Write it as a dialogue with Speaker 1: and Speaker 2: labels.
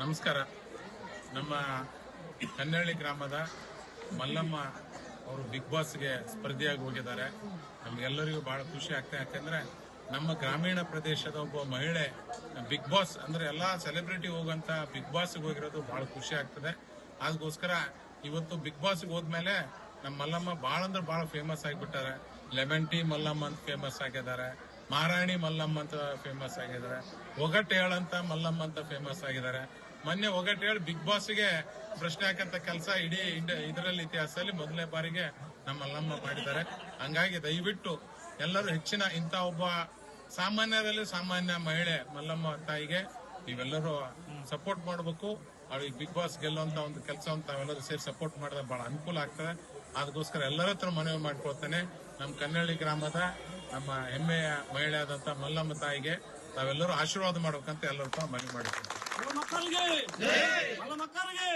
Speaker 1: ನಮಸ್ಕಾರ. ನಮ್ಮ ಕನ್ನಳ್ಳಿ ಗ್ರಾಮದ ಮಲ್ಲಮ್ಮ ಅವರು ಬಿಗ್ ಬಾಸ್ಗೆ ಸ್ಪರ್ಧಿಯಾಗಿ ಹೋಗಿದ್ದಾರೆ. ನಮಗೆಲ್ಲರಿಗೂ ಬಹಳ ಖುಷಿ ಆಗ್ತದೆ ಯಾಕಂದ್ರೆ ನಮ್ಮ ಗ್ರಾಮೀಣ ಪ್ರದೇಶದ ಒಬ್ಬ ಮಹಿಳೆ ಬಿಗ್ ಬಾಸ್ ಅಂದ್ರೆ ಎಲ್ಲಾ ಸೆಲೆಬ್ರಿಟಿ ಹೋಗುವಂತ ಬಿಗ್ ಬಾಸ್ಗೆ ಹೋಗಿರೋದು ಬಹಳ ಖುಷಿ ಆಗ್ತದೆ. ಅದಕ್ಕೋಸ್ಕರ ಇವತ್ತು ಬಿಗ್ ಬಾಸ್ಗೆ ಹೋದ್ಮೇಲೆ ನಮ್ಮ ಮಲ್ಲಮ್ಮ ಬಹಳ ಅಂದ್ರೆ ಬಹಳ ಫೇಮಸ್ ಆಗಿಬಿಟ್ಟಾರೆ. ಲೆಮನ್ ಟೀ ಮಲ್ಲಮ್ಮ ಅಂತ ಫೇಮಸ್ ಆಗಿದ್ದಾರೆ. ಮಹಾರಾಣಿ ಮಲ್ಲಮ್ಮ ಅಂತ ಫೇಮಸ್ ಆಗಿದ್ದಾರೆ. ಒಗಟೇಳ್ ಹೇಳಂತ ಮಲ್ಲಮ್ಮ ಅಂತ ಫೇಮಸ್ ಆಗಿದ್ದಾರೆ. ಮೊನ್ನೆ ಒಗಟೇಳ್ ಬಿಗ್ ಬಾಸ್ಗೆ ಪ್ರಶ್ನೆ ಹಾಕಂತ ಕೆಲಸ ಇಡೀ ಇದರಲ್ಲಿ ಇತಿಹಾಸದಲ್ಲಿ ಮೊದಲನೇ ಬಾರಿಗೆ ನಮ್ಮ ಮಲ್ಲಮ್ಮ ಮಾಡಿದ್ದಾರೆ. ಹಂಗಾಗಿ ದಯವಿಟ್ಟು ಎಲ್ಲರೂ ಹೆಚ್ಚಿನ ಇಂಥ ಒಬ್ಬ ಸಾಮಾನ್ಯದಲ್ಲಿ ಸಾಮಾನ್ಯ ಮಹಿಳೆ ಮಲ್ಲಮ್ಮ ತಾಯಿಗೆ ನೀವೆಲ್ಲರೂ ಸಪೋರ್ಟ್ ಮಾಡಬೇಕು. ಅವಳಿಗೆ ಬಿಗ್ ಬಾಸ್ ಗೆಲ್ಲುವಂತ ಒಂದು ಕೆಲಸ ತಾವೆಲ್ಲರೂ ಸೇರಿ ಸಪೋರ್ಟ್ ಮಾಡಿದ್ರೆ ಬಹಳ ಅನುಕೂಲ ಆಗ್ತದೆ. ಅದಕ್ಕೋಸ್ಕರ ಎಲ್ಲರ ಹತ್ರ ಮನವಿ ಮಾಡ್ಕೊಳ್ತೇನೆ. ನಮ್ಮ ಕನ್ನಳ್ಳಿ ಗ್ರಾಮದ ನಮ್ಮ ಹೆಮ್ಮೆಯ ಮಹಿಳೆ ಆದಂತ ಮಲ್ಲಮ್ಮ ತಾಯಿಗೆ ತಾವೆಲ್ಲರೂ ಆಶೀರ್ವಾದ ಮಾಡ್ಬೇಕಂತ ಎಲ್ಲರ ಹತ್ರ ಮನವಿ ಮಾಡಿದ್ದೀನಿ.
Speaker 2: ಮಕ್ಕಳಿಗೆ. ಮಕ್ಕಳಿಗೆ